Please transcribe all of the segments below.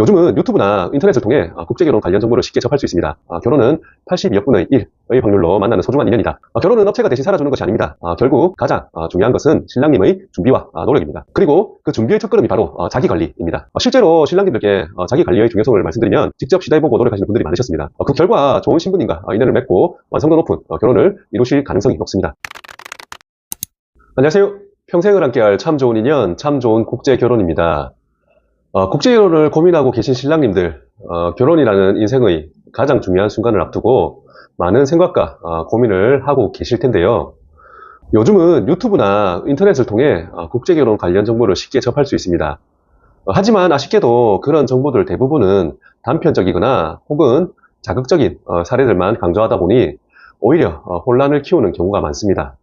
요즘은 유튜브나 인터넷을 통해 아, 국제결혼 관련 정보를 쉽게 접할 수 있습니다. 아, 결혼은 82억분의 1의 확률로 만나는 소중한 인연이다. 아, 결혼은 업체가 대신 살아주는 것이 아닙니다. 아, 결국 가장 아, 중요한 것은 신랑님의 준비와 아, 노력입니다. 그리고 그 준비의 첫걸음이 바로 어, 자기관리입니다. 아, 실제로 신랑님들께 어, 자기관리의 중요성을 말씀드리면 직접 시도해보고 노력하시는 분들이 많으셨습니다. 어, 그 결과 좋은 신부님과 어, 인연을 맺고 완성도 높은 어, 결혼을 이루실 가능성이 높습니다. 안녕하세요. 평생을 함께할 참 좋은 인연, 참 좋은 국제 결혼입니다. 어, 국제 결혼을 고민하고 계신 신랑님들, 어, 결혼이라는 인생의 가장 중요한 순간을 앞두고 많은 생각과 어, 고민을 하고 계실 텐데요. 요즘은 유튜브나 인터넷을 통해 어, 국제 결혼 관련 정보를 쉽게 접할 수 있습니다. 어, 하지만 아쉽게도 그런 정보들 대부분은 단편적이거나 혹은 자극적인 어, 사례들만 강조하다 보니 오히려 어, 혼란을 키우는 경우가 많습니다.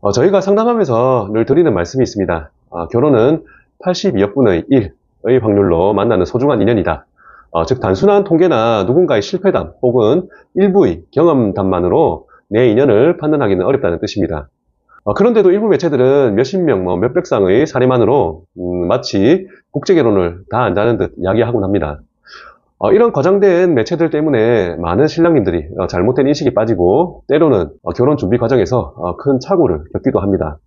어, 저희가 상담하면서 늘 드리는 말씀이 있습니다. 아, 결혼은 82억 분의 1 의 확률로 만나는 소중한 인연이다. 어, 즉 단순한 통계나 누군가의 실패담 혹은 일부의 경험담만으로 내 인연을 판단하기는 어렵다는 뜻입니다. 어, 그런데도 일부 매체들은 몇십 명, 뭐 몇백 쌍의 사례만으로 음, 마치 국제결혼을 다 안다는 듯 이야기하곤 합니다. 어, 이런 과장된 매체들 때문에 많은 신랑님들이 어, 잘못된 인식에 빠지고 때로는 어, 결혼 준비 과정에서 어, 큰 착오를 겪기도 합니다.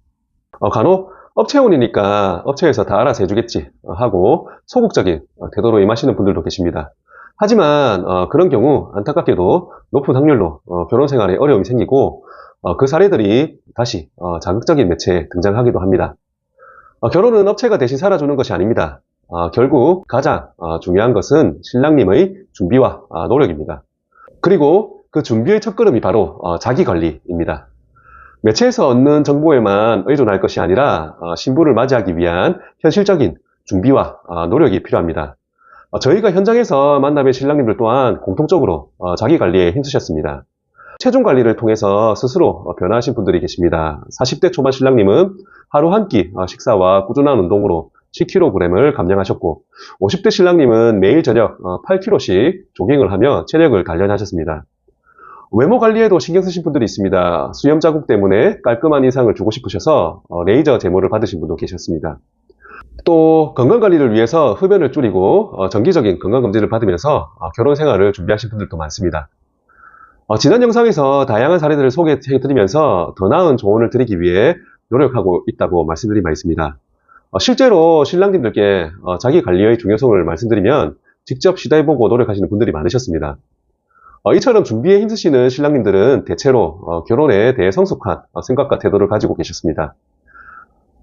어, 간혹 업체원이니까 업체에서 다 알아서 해주겠지 어, 하고 소극적인 어, 태도로 임하시는 분들도 계십니다. 하지만 어, 그런 경우 안타깝게도 높은 확률로 어, 결혼 생활에 어려움이 생기고 어, 그 사례들이 다시 어, 자극적인 매체에 등장하기도 합니다. 어, 결혼은 업체가 대신 살아주는 것이 아닙니다. 아, 결국 가장 아, 중요한 것은 신랑님의 준비와 아, 노력입니다. 그리고 그 준비의 첫걸음이 바로 어, 자기관리입니다. 매체에서 얻는 정보에만 의존할 것이 아니라 어, 신부를 맞이하기 위한 현실적인 준비와 아, 노력이 필요합니다. 어, 저희가 현장에서 만나뵌 신랑님들 또한 공통적으로 어, 자기 관리에 힘쓰셨습니다. 체중 관리를 통해서 스스로 어, 변화하신 분들이 계십니다. 40대 초반 신랑님은 하루 한끼 어, 식사와 꾸준한 운동으로 10kg을 감량하셨고 50대 신랑님은 매일 저녁 8kg씩 조깅을 하며 체력을 단련하셨습니다. 외모 관리에도 신경 쓰신 분들이 있습니다. 수염 자국 때문에 깔끔한 인상을 주고 싶으셔서 어, 레이저 제모를 받으신 분도 계셨습니다. 또 건강 관리를 위해서 흡연을 줄이고 어, 정기적인 건강 검진을 받으면서 어, 결혼 생활을 준비하신 분들도 많습니다. 어, 지난 영상에서 다양한 사례들을 소개해드리면서 더 나은 조언을 드리기 위해 노력하고 있다고 말씀드린 바 있습니다. 어, 실제로 신랑님들께 어, 자기 관리의 중요성을 말씀드리면 직접 시도해보고 노력하시는 분들이 많으셨습니다. 어, 이처럼 준비에 힘쓰시는 신랑님들은 대체로 어, 결혼에 대해 성숙한 어, 생각과 태도를 가지고 계셨습니다.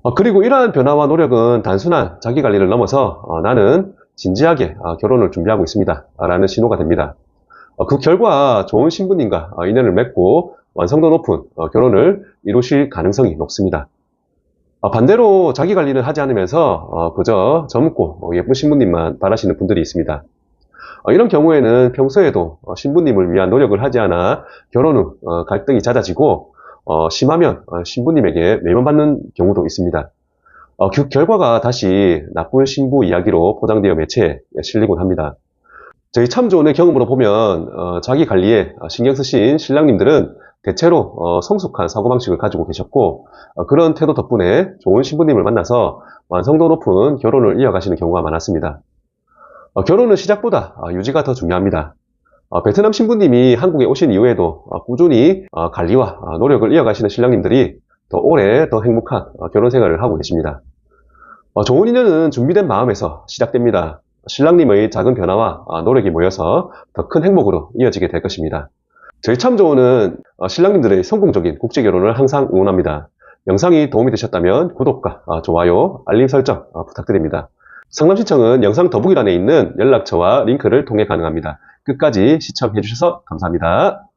어, 그리고 이러한 변화와 노력은 단순한 자기 관리를 넘어서 어, 나는 진지하게 어, 결혼을 준비하고 있습니다. 라는 신호가 됩니다. 어, 그 결과 좋은 신부님과 어, 인연을 맺고 완성도 높은 어, 결혼을 이루실 가능성이 높습니다. 어, 반대로 자기 관리는 하지 않으면서 어, 그저 젊고 어, 예쁜 신부님만 바라시는 분들이 있습니다. 어, 이런 경우에는 평소에도 어, 신부님을 위한 노력을 하지 않아 결혼 후 어, 갈등이 잦아지고 어, 심하면 어, 신부님에게 외면받는 경우도 있습니다. 어, 그 결과가 다시 나쁜 신부 이야기로 포장되어 매체에 실리곤 합니다. 저희 참 좋은의 경험으로 보면 어, 자기 관리에 신경 쓰신 신랑님들은 대체로 어, 성숙한 사고방식을 가지고 계셨고 어, 그런 태도 덕분에 좋은 신부님을 만나서 완성도 높은 결혼을 이어가시는 경우가 많았습니다. 어, 결혼은 시작보다 어, 유지가 더 중요합니다. 어, 베트남 신부님이 한국에 오신 이후에도 어, 꾸준히 어, 관리와 어, 노력을 이어가시는 신랑님들이 더 오래 더 행복한 어, 결혼 생활을 하고 계십니다. 어, 좋은 인연은 준비된 마음에서 시작됩니다. 신랑님의 작은 변화와 어, 노력이 모여서 더 큰 행복으로 이어지게 될 것입니다. 저희 참 좋은은 어, 신랑님들의 성공적인 국제 결혼을 항상 응원합니다. 영상이 도움이 되셨다면 구독과 어, 좋아요, 알림 설정 어, 부탁드립니다. 상담 신청은 영상 더보기란에 있는 연락처와 링크를 통해 가능합니다. 끝까지 시청해 주셔서 감사합니다.